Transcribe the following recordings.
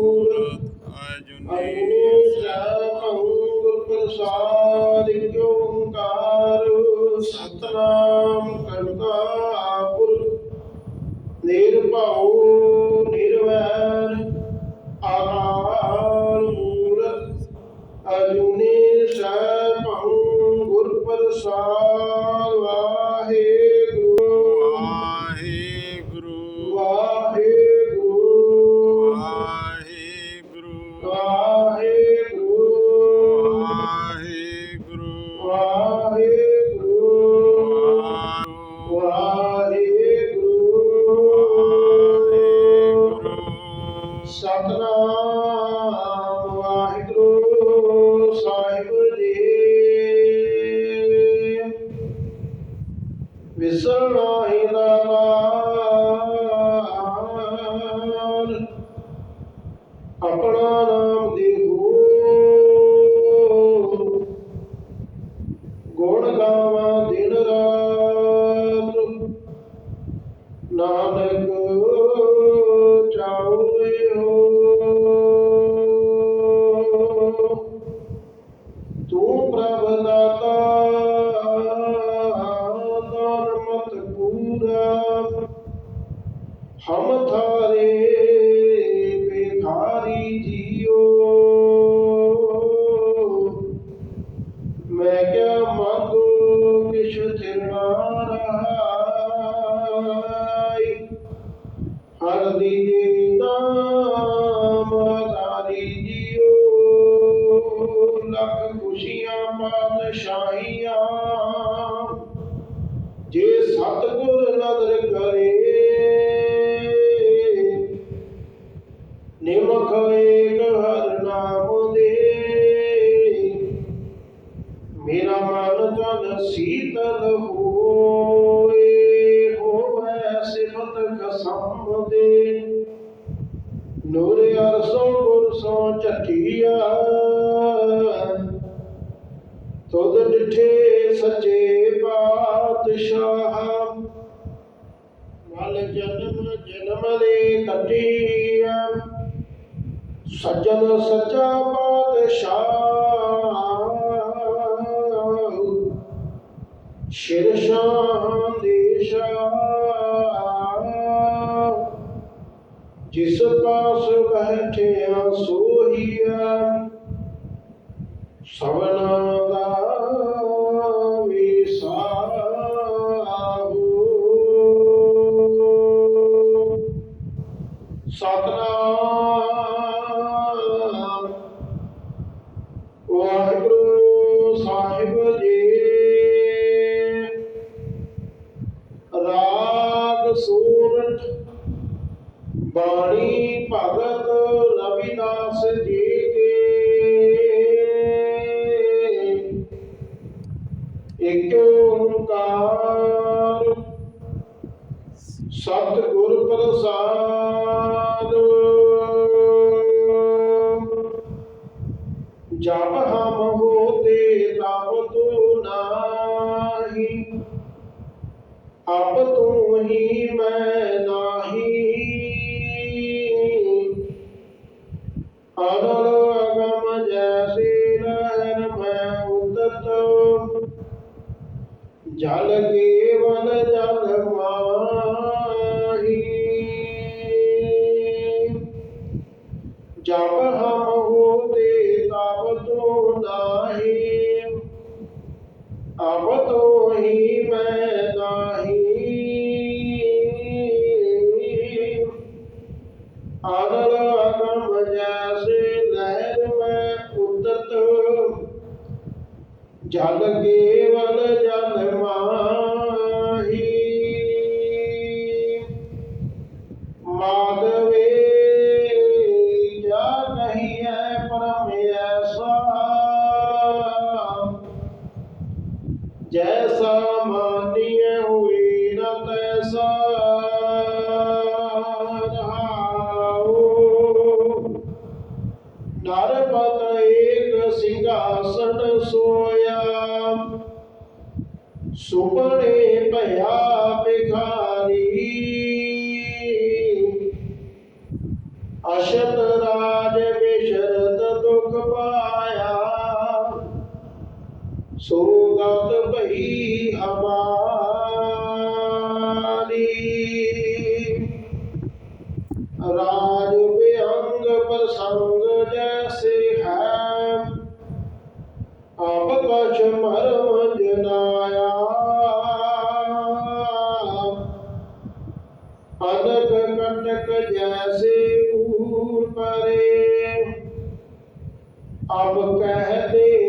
ਮੂਰਤ ਅਜੁਨੀ ਅਗਨੇ ਸਭੰ ਗੁਰ ਪ੍ਰਸਾਦ ਕਿਉ ਓੰਕਾਰ ਸਤਨਾਮ ਕਰਤਾ ਪੁਰਖ ਨਿਰਭਉ الله تھارے پے تھاری جیو میں کیا مگو کش جہاں ہر دے داری جیو لک خوشیاں مت شاہیاں جت گر نظر کرے ਸੀਤਲ ਹੋਏ, ਹੋਵੇ ਸਿਫਤ ਕਸਮ ਦੇ। ਨੂਰ ਅਰਸੋਂ ਗੁਰਸੋਂ ਝਟੀਆ ਤੁਧ ਡਿਠੇ ਸੱਚੇ ਪਾਤਸ਼ਾਹ। ਮਲ ਜਨਮ ਜਨਮ ਦੇ ਕੱਟੀਆ ਸੱਜਣ ਸੱਚਾ ਪਾਤਸ਼ਾਹ। شیر شان جس پاس بیٹھے سوہیا سونا ਬਾਣੀ ਭਗਤ ਰਵਿਦਾਸ ਜੀ ਕੇ। ਇੱਕ ਓੰਕਾਰ ਸਤਿਗੁਰ ਪ੍ਰਸਾਦ। ਜਬ جیسا مانیے ہوئی نہ تیسا نر پت ایک سنگاسن سویا۔ سپنے پیا بھاری اشت سوگا تو بہی ہماری۔ راج جیسے ہے آپ کا چمرم جنایا۔ جیسے پور پرے۔ اب کہتے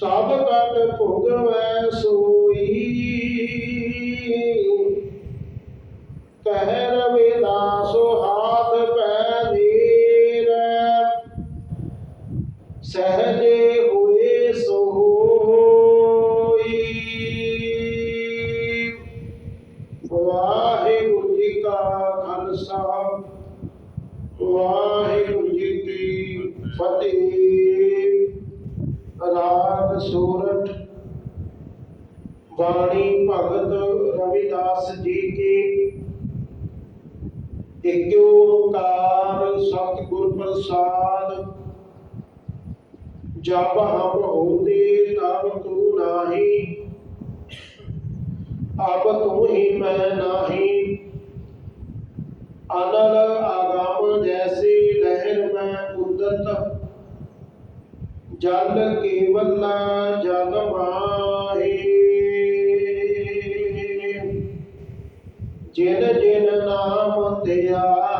ਸਭ ਕਟ ਭੋਗਵੈ ਸੋਈ। ਕਹਿ ਰਵਿਦਾਸ ਹਾਥ ਪੈ ਨੀਰ। ਸਹਜੇ ਹੋਏ ਸੋਈ। ਵਾਹਿਗੁਰੂ ਜੀ ਕਾ ਖਾਲਸਾ, ਵਾਹਿਗੁਰੂ ਜੀ ਕੀ ਫਤਿਹ। ਰਾਗ ਸੂਰਠ ਬਾਣੀ ਭਗਤ ਰਵਿਦਾਸ ਜੀ ਕੀ। ਇਕ ਓੰਕਾਰ ਸਤਿਗੁਰ ਪ੍ਰਸਾਦ ਜਬ ਹਮ ਹੋਤੇ ਤਬ ਤੂ ਨਾਹੀ। ਅਬ ਤੂੰ ਹੀ ਮੈਂ ਨਾਹੀ। ਅਨਲ ਆਗਮ ਜੈਸੀ ਜਲ ਕੇਵਲ ਜਲ ਮਾਹੀ ਜਿਨ ਜਿਨ ਨਾਮ ਧਿਆਇਆ